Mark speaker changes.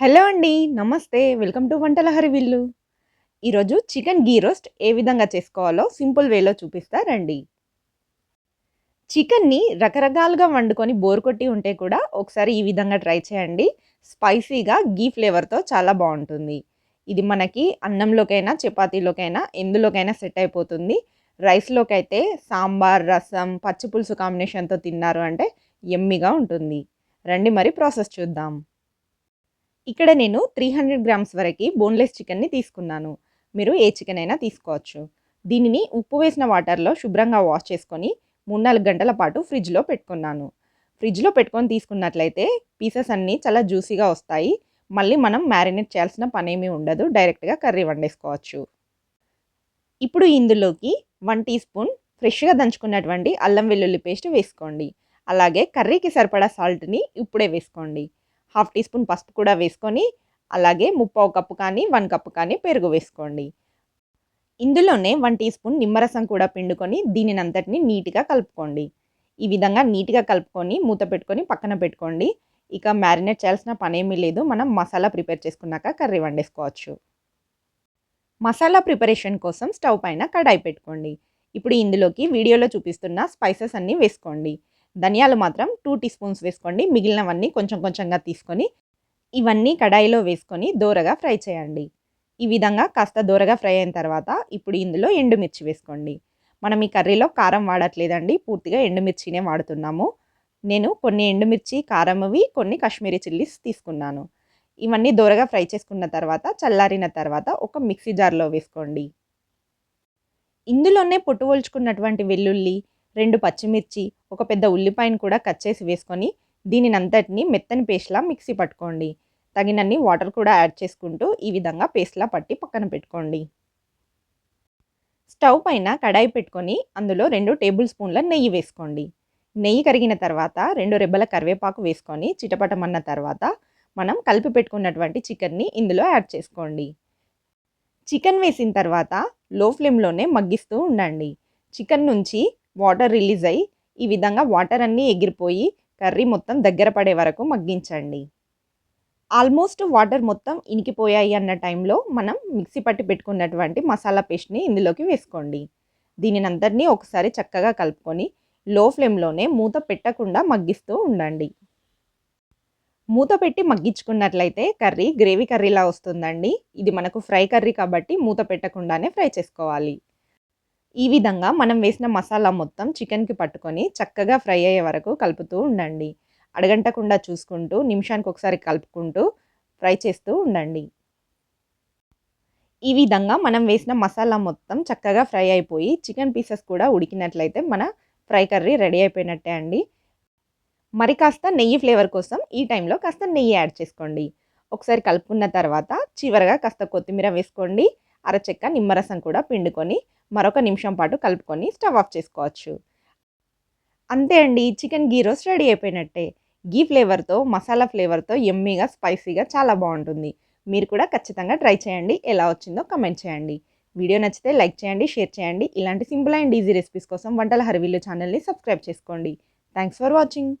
Speaker 1: Hello అండి నమస్తే. Welcome to వంటల హరివిల్లు ఈరోజు చికెన్ గీ రోస్ట్ ఏ విధంగా చేసుకోవాలో సింపుల్ వేలో చూపిస్తా రండి. చికెన్ని రకరకాలుగా వండుకొని బోర్ కొట్టి ఉంటే కూడా ఒకసారి ఈ విధంగా ట్రై చేయండి. స్పైసీగా గీ ఫ్లేవర్తో చాలా బాగుంటుంది. ఇది మనకి అన్నంలోకైనా చపాతీలోకైనా ఎందులోకైనా సెట్ అయిపోతుంది. రైస్లోకి అయితే సాంబార్ రసం పచ్చిపులుసు కాంబినేషన్తో తిన్నారు అంటే ఎమ్మిగా ఉంటుంది. రండి మరి ప్రాసెస్ చూద్దాం. ఇక్కడ నేను త్రీ హండ్రెడ్ గ్రామ్స్ వరకు బోన్లెస్ చికెన్ని తీసుకున్నాను. మీరు ఏ చికెన్ అయినా తీసుకోవచ్చు. దీనిని ఉప్పు వేసిన వాటర్లో శుభ్రంగా వాష్ చేసుకొని మూడు నాలుగు గంటల పాటు ఫ్రిడ్జ్లో పెట్టుకున్నాను. ఫ్రిడ్జ్లో పెట్టుకొని తీసుకున్నట్లయితే పీసెస్ అన్నీ చాలా జ్యూసీగా వస్తాయి. మళ్ళీ మనం మ్యారినేట్ చేయాల్సిన పని ఏమీ ఉండదు. డైరెక్ట్గా కర్రీ వండేసుకోవచ్చు. ఇప్పుడు ఇందులోకి వన్ టీ స్పూన్ ఫ్రెష్గా దంచుకున్నటువంటి అల్లం వెల్లుల్లి పేస్ట్ వేసుకోండి. అలాగే కర్రీకి సరిపడా సాల్ట్ని ఇప్పుడే వేసుకోండి. హాఫ్ టీ స్పూన్ పసుపు కూడా వేసుకొని అలాగే ముప్పావు కప్పు కానీ వన్ కప్పు కానీ పెరుగు వేసుకోండి. ఇందులోనే వన్ టీ స్పూన్ నిమ్మరసం కూడా పిండుకొని దీనిని అంతటిని నీట్గా కలుపుకోండి. ఈ విధంగా నీట్గా కలుపుకొని మూత పెట్టుకొని పక్కన పెట్టుకోండి. ఇక మ్యారినేట్ చేయాల్సిన పనేమీ లేదు. మనం మసాలా ప్రిపేర్ చేసుకున్నాక కర్రీ వండేసుకోవచ్చు. మసాలా ప్రిపరేషన్ కోసం స్టవ్ పైన కడాయి పెట్టుకోండి. ఇప్పుడు ఇందులోకి వీడియోలో చూపిస్తున్న స్పైసెస్ అన్నీ వేసుకోండి. ధనియాలు మాత్రం టూ టీ స్పూన్స్ వేసుకోండి. మిగిలినవన్నీ కొంచెం కొంచెంగా తీసుకొని ఇవన్నీ కడాయిలో వేసుకొని దోరగా ఫ్రై చేయండి. ఈ విధంగా కాస్త దోరగా ఫ్రై అయిన తర్వాత ఇప్పుడు ఇందులో ఎండుమిర్చి వేసుకోండి. మనం ఈ కర్రీలో కారం వాడట్లేదండి. పూర్తిగా ఎండుమిర్చినే వాడుతున్నాము. నేను కొన్ని ఎండుమిర్చి కారంవి కొన్ని కాశ్మీరీ చిల్లీస్ తీసుకున్నాను. ఇవన్నీ దోరగా ఫ్రై చేసుకున్న తర్వాత చల్లారిన తర్వాత ఒక మిక్సీ జార్లో వేసుకోండి. ఇందులోనే పొట్టు ఒలుచుకున్నటువంటి వెల్లుల్లి రెండు పచ్చిమిర్చి ఒక పెద్ద ఉల్లిపాయను కూడా కట్ చేసి వేసుకొని దీనిని అంతటిని మెత్తని పేస్ట్లా మిక్సీ పట్టుకోండి. తగినన్ని వాటర్ కూడా యాడ్ చేసుకుంటూ ఈ విధంగా పేస్ట్లా పట్టి పక్కన పెట్టుకోండి. స్టవ్ పైన కడాయి పెట్టుకొని అందులో రెండు టేబుల్ స్పూన్ల నెయ్యి వేసుకోండి. నెయ్యి కరిగిన తర్వాత రెండు రెబ్బల కరివేపాకు వేసుకొని చిటపటమన్న తర్వాత మనం కలిపి పెట్టుకున్నటువంటి చికెన్ని ఇందులో యాడ్ చేసుకోండి. చికెన్ వేసిన తర్వాత లో ఫ్లేమ్లోనే మగ్గిస్తూ ఉండండి. చికెన్ నుంచి వాటర్ రిలీజ్ అయ్యి ఈ విధంగా వాటర్ అన్నీ ఎగిరిపోయి కర్రీ మొత్తం దగ్గర పడే వరకు మగ్గించండి. ఆల్మోస్ట్ వాటర్ మొత్తం ఇనికిపోయాయి అన్న టైంలో మనం మిక్సీ పట్టి పెట్టుకున్నటువంటి మసాలా పేస్ట్ని ఇందులోకి వేసుకోండి. దీనిని అందరినీ ఒకసారి చక్కగా కలుపుకొని లో ఫ్లేమ్లోనే మూత పెట్టకుండా మగ్గిస్తూ ఉండండి. మూత పెట్టి మగ్గించుకున్నట్లయితే కర్రీ గ్రేవీ కర్రీలా వస్తుందండి. ఇది మనకు ఫ్రై కర్రీ కాబట్టి మూత పెట్టకుండానే ఫ్రై చేసుకోవాలి. ఈ విధంగా మనం వేసిన మసాలా మొత్తం చికెన్కి పట్టుకొని చక్కగా ఫ్రై అయ్యే వరకు కలుపుతూ ఉండండి. అడగంటకుండా చూసుకుంటూ నిమిషానికి ఒకసారి కలుపుకుంటూ ఫ్రై చేస్తూ ఉండండి. ఈ విధంగా మనం వేసిన మసాలా మొత్తం చక్కగా ఫ్రై అయిపోయి చికెన్ పీసెస్ కూడా ఉడికినట్లయితే మన ఫ్రై కర్రీ రెడీ అయిపోయినట్టే అండి. మరి కాస్త నెయ్యి ఫ్లేవర్ కోసం ఈ టైంలో కాస్త నెయ్యి యాడ్ చేసుకోండి. ఒకసారి కలుపుకున్న తర్వాత చివరగా కాస్త కొత్తిమీర వేసుకోండి. అరచెక్క నిమ్మరసం కూడా పిండుకొని మరొక నిమిషం పాటు కలుపుకొని స్టవ్ ఆఫ్ చేసుకోవచ్చు. అంతే అండి చికెన్ గీ రోస్ట్ రెడీ అయిపోయినట్టే. గీ ఫ్లేవర్తో మసాలా ఫ్లేవర్తో ఎమ్మీగా స్పైసీగా చాలా బాగుంటుంది. మీరు కూడా ఖచ్చితంగా ట్రై చేయండి ఎలా వచ్చిందో కమెంట్ చేయండి. వీడియో నచ్చితే లైక్ చేయండి షేర్ చేయండి. ఇలాంటి సింపుల్ అండ్ ఈజీ రెసిపీస్ కోసం వంటల హరివిల్లు ఛానల్ని సబ్స్క్రైబ్ చేసుకోండి. Thanks for watching.